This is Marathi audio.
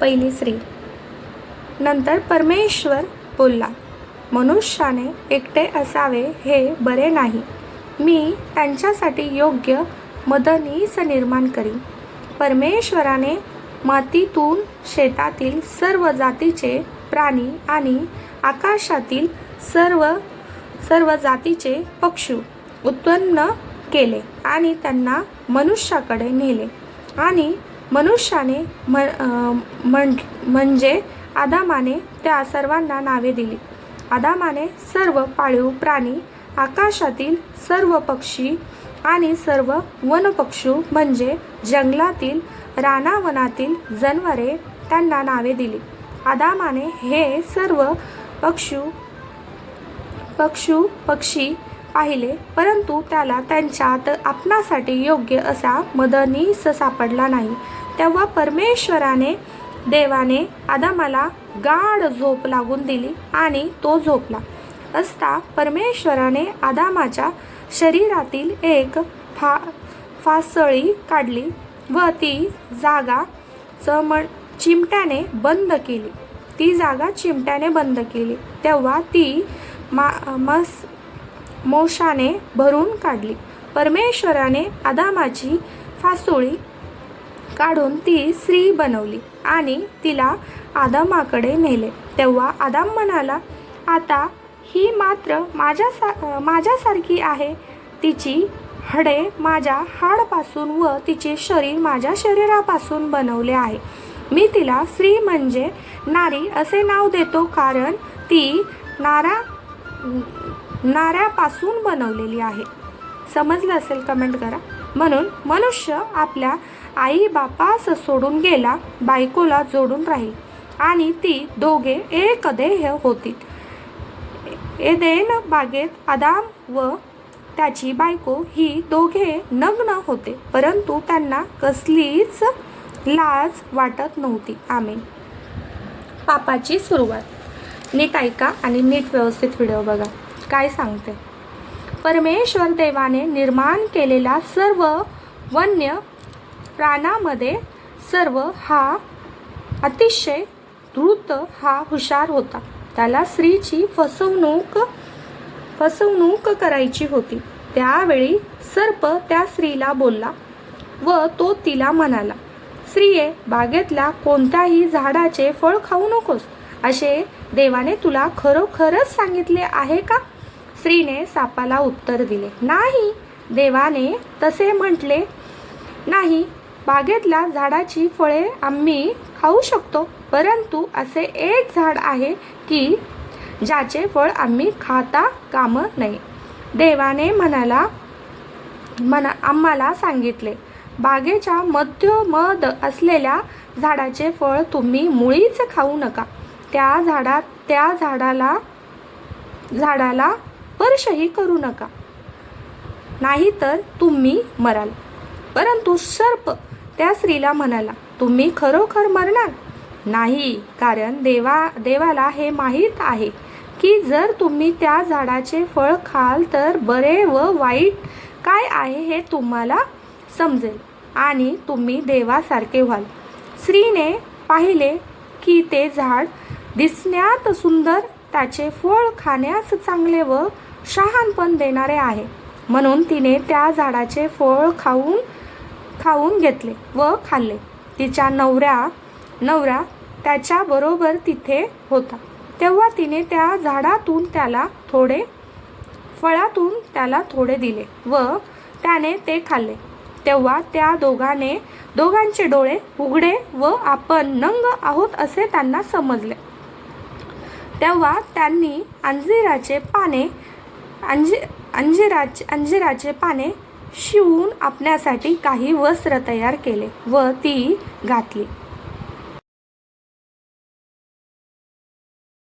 पहिली स्त्री. नंतर परमेश्वर बोलला मनुष्याने एकटे असावे हे बरे नाही. मी त्यांच्यासाठी योग्य मदनीस निर्माण करीन. परमेश्वराने मातीतून शेतातील सर्व जातीचे प्राणी आणि आकाशातील सर्व सर्व जातीचे पक्षी उत्पन्न केले आणि त्यांना मनुष्याकडे नेले आणि मनुष्याने म म्हण म्हणजे आदामाने त्या सर्वांना नावे दिली. आदामाने सर्व पाळीव प्राणी आकाशातील सर्व पक्षी आणि सर्व वनपक्षू म्हणजे जंगलातील रानावनातील जनावरे त्यांना नावे दिली. आदामाने हे सर्व पक्षू पक्षू पक्षी पाहिले परंतु त्याला त्यांच्यात आपणासाठी योग्य असा मदनीस सापडला नाही. तेव्हा परमेश्वराने देवाने आदामाला गाढ झोप लागून दिली आणि तो झोपला. असता परमेश्वराने आदामाच्या शरीरातील एक फा फासळी काढली व ती जागा चम चिमट्याने बंद केली. ती जागा चिमट्याने बंद केली. तेव्हा ती मा मस मोशाने भरून काढली. परमेश्वराने आदामाची फासोळी काढून ती स्त्री बनवली आणि तिला आदामाकडे नेले. तेव्हा आदाम म्हणाला आता ही मात्र माझ्या सा माझ्यासारखी आहे. तिची हाडे माझ्या हाडपासून व तिचे शरीर माझ्या शरीरापासून बनवले आहे. मी तिला स्त्री म्हणजे नारी असे नाव देतो कारण ती नारा नाऱ्यापासून बनवलेली आहे. समजलं असेल कमेंट करा. म्हणून मनुष्य आपल्या आई बापास सोडून गेला बायकोला जोडून राहील आणि ती दोघे एक देह होतील एदेन बागेत आदाम व त्याची बायको ही दोघे नग्न होते परंतु त्यांना कसलीच लाज वाटत नव्हती. आम्ही पापाची सुरुवात. नीट ऐका आणि नीट व्यवस्थित व्हिडिओ बघा. काय सांगते? परमेश्वर देवाने निर्माण केलेला सर्व वन्य प्राणामध्ये सर्व हा अतिशय द्रुत हा हुशार होता. त्याला स्त्रीची फसवणूक फसवणूक करायची होती. त्यावेळी सर्प त्या स्त्रीला बोलला व तो तिला म्हणाला स्त्रिये बागेतल्या कोणत्याही झाडाचे फळ खाऊ नकोस. असे देवाने तुला खरोखरच सांगितले आहे का? स्त्रीने सापाला उत्तर दिले. नाही देवाने तसे म्हटले. नाही बागेतल्या झाडाची फळे आम्ही खाऊ शकतो परंतु असे एक झाड आहे की ज्याचे फळ आम्ही खाता काम नये देवाने म्हणाला म्हणा आम्हाला सांगितले बागेच्या मध्यमद असलेल्या झाडाचे फळ तुम्ही मुळीच खाऊ नका. त्या झाडात त्या झाडाला झाडाला स्पर्शही करू नका. नाहीतर तुम्ही मराल. परंतु सर्प त्या स्त्रीला म्हणाला तुम्ही खरोखर मरणार? नाही कारण देवा देवाला हे माहीत आहे की जर तुम्ही त्या झाडाचे फळ खाल तर बरे व वाईट काय आहे हे तुम्हाला समजेल आणि तुम्ही देवासारखे व्हाल. स्त्रीने पाहिले की ते झाड दिसण्यात सुंदर त्याचे फळ खाण्यास चांगले व शहाणपण देणारे आहे. म्हणून तिने त्या झाडाचे फळ खाऊन खाऊन घेतले व खाल्ले. तिच्या नवऱ्या नवरा त्याच्याबरोबर तिथे होता. तेव्हा तिने त्या झाडातून त्याला थोडे फळातून त्याला थोडे दिले व त्याने ते खाल्ले. तेव्हा त्या दोघांने दोघांचे डोळे उघडे व आपण नंग आहोत असे त्यांना समजले. तेव्हा त्यांनी अंजिराचे पाने अंजि अंजिराचे अंजिराचे पाने शिवून आपण्यासाठी काही वस्त्र तयार केले व ती घातली.